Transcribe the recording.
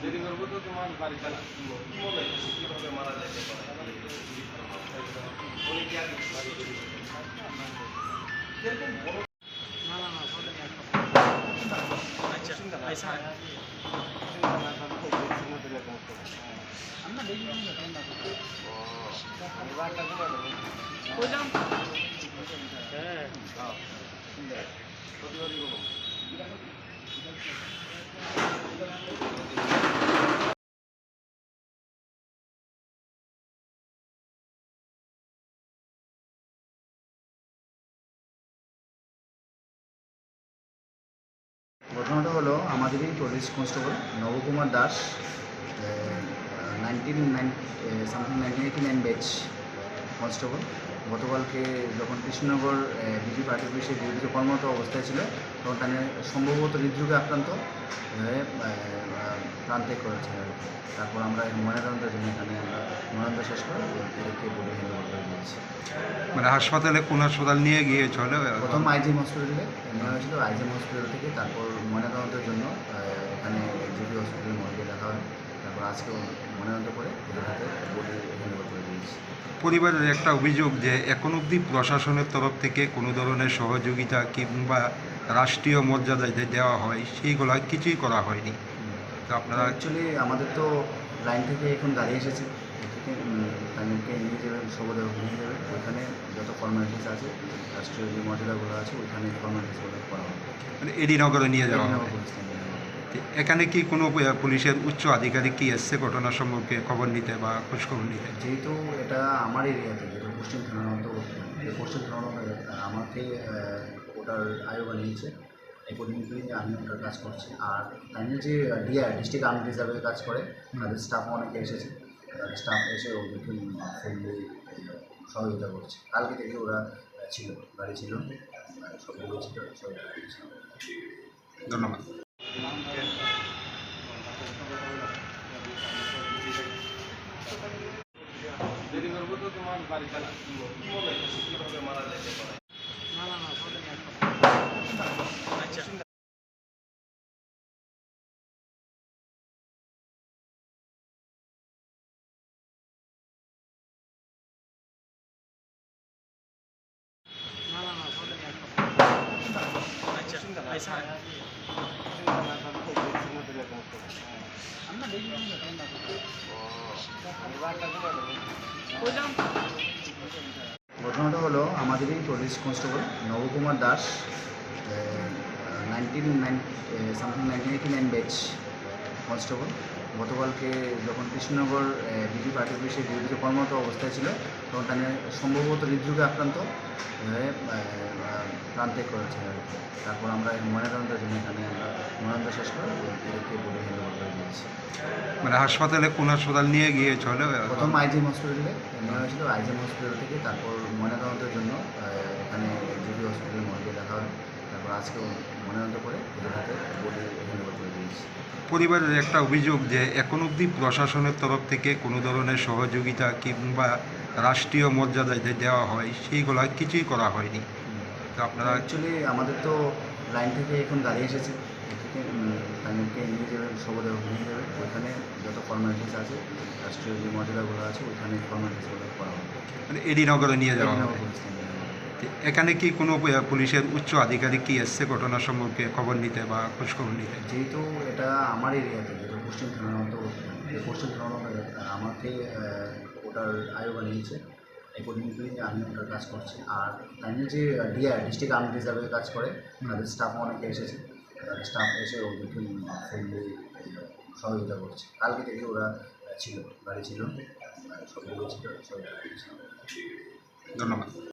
কি মনে হচ্ছে কীভাবে মারা যেতে পারে উনি কি আগে এরকম বড় ঘটনাটা হলো, আমাদেরই police constable Nabakumar Das nineteen nine something nineteen eighty nine batch constable গতকালকে যখন কৃষ্ণনগর বিজেপি পার্টি অফিসে বিরোধী কর্মরত অবস্থায় ছিল তখন তাকে সম্ভবত হৃদরোগে আক্রান্ত হয়ে আহ, করেছে আর কি। তারপর আমরা ময়নাতদন্তের জন্য এখানে আমরা ময়নাতদন্ত শেষ করে এদেরকে বলে দিয়েছি মানে হাসপাতালে কোন হাসপাতাল নিয়ে গিয়েছিল? প্রথম আইজিএম হসপিটালে নেওয়া হয়েছিল। আইজিএম হসপিটাল থেকে তারপর ময়নাতদন্তের জন্য এখানে জিবি হসপিটাল মর্গে রাখা হয়। তারপর আজকে ময়নাতদন্ত করে ওদের হাতে বডি হ্যান্ড করে দিয়েছি পরিবারের একটা অভিযোগ যে এখন অবধি প্রশাসনের তরফ থেকে কোনো ধরনের সহযোগিতা কিংবা রাষ্ট্রীয় মর্যাদা যে দেওয়া হয় সেইগুলো কিছুই করা হয়নি। তো আপনারা অ্যাকচুয়ালি আমাদের তো লাইন থেকে এখন গাড়ি এসেছে তাদেরকে নিয়ে যাবে সবদের নিয়ে যাবে। ওইখানে যত ফর্মালিটিস আছে রাষ্ট্রীয় যে মর্যাদাগুলো আছে ওইখানে ফর্মালিটিসগুলো করা হবে। মানে এডিনগরে নিয়ে যাওয়া হবে। এখানে কি কোনো পুলিশের উচ্চ আধিকারিক কি এসছে ঘটনা সম্পর্কে খবর নিতে বা খোঁজখবর নিতে? যেহেতু এটা আমার এরিয়াতে যেটা পশ্চিম থানার অন্তর্গত পশ্চিম থানার আমাকে ওটার আয়োগ নিয়েছে অ্যাকর্ডিংলি আমি ওটার কাজ করছি। আর তাদের যে ডিআর ডিস্ট্রিক্ট আর্মি রিজার্ভে কাজ করে তাদের স্টাফ অনেকে এসেছে। তাদের স্টাফ এসে ওদেরকে ফুললি সহযোগিতা করছে। কালকে থেকে ওরা ছিল গাড়ি ছিল সবগুলো ছিল সব ছিল। ধন্যবাদ। দেরি করবো তো তোমার ঘটনাটা হলো আমাদেরই police constable Nabakumar Das nineteen nine eighty batch constable গতকালকে যখন কৃষ্ণনগর বিজেপি পার্টি অফিসে বিরোধী কর্মরত অবস্থায় ছিল, তখন তাকে সম্ভবত হৃদরোগে আক্রান্ত প্রাণত্যাগ করেছে আর কি। তারপর আমরা এই ময়নাতদন্তের জন্য এখানে আমরা ময়নাতদন্ত শেষ করে এদেরকে বলে হ্যান্ড করে দিয়েছি মানে হাসপাতালে কোন হাসপাতাল নিয়ে গিয়েছিল প্রথম আইজিএম হসপিটালে নেওয়া হয়েছিল। আইজিএম হসপিটাল থেকে তারপর ময়নাতদন্তের জন্য এখানে জিবি হসপিটাল মর্গে রাখা হয়। তারপর আজকে ময়নাতদন্ত করে ওদের হাতে বডি হ্যান্ড করে দিয়েছি পরিবারের একটা অভিযোগ যে এখন অবধি প্রশাসনের তরফ থেকে কোনো ধরনের সহযোগিতা কিংবা রাষ্ট্রীয় মর্যাদা যে দেওয়া হয় সেইগুলো কিছুই করা হয়নি। তো আপনারা অ্যাকচুয়ালি আমাদের তো লাইন থেকে এখন গাড়ি এসেছে। তাদেরকে নিয়ে যাবে সবদের নিয়ে যাবে। ওইখানে যত ফর্মালিটিস আছে রাষ্ট্রীয় যে মর্যাদাগুলো আছে ওইখানে ফর্মালিটিসগুলো করা হবে। মানে এডিনগরে নিয়ে যাওয়া হবে। এখানে কি কোনো পুলিশের উচ্চ আধিকারিক কি এসছে ঘটনা সম্পর্কে খবর নিতে বা খোঁজখবর নিতে? যেহেতু এটা আমার এরিয়াতে যেটা পশ্চিম থানার এই পশ্চিম থানার আমাকে ওটার আয়োগ নিয়েছে অ্যাকর্ডিংলি আমি ওটার কাজ করছি। আর তাদের যে ডিআর ডিস্ট্রিক্ট আর্মি রিজার্ভে কাজ করে, তাদের স্টাফ অনেকে এসেছে। তাদের স্টাফ এসে ওদেরকে ফুললি সহযোগিতা করছে। কালকে থেকে ওরা ছিল, বাড়ি ছিল। সবগুলো ছিল, সব ধন্যবাদ।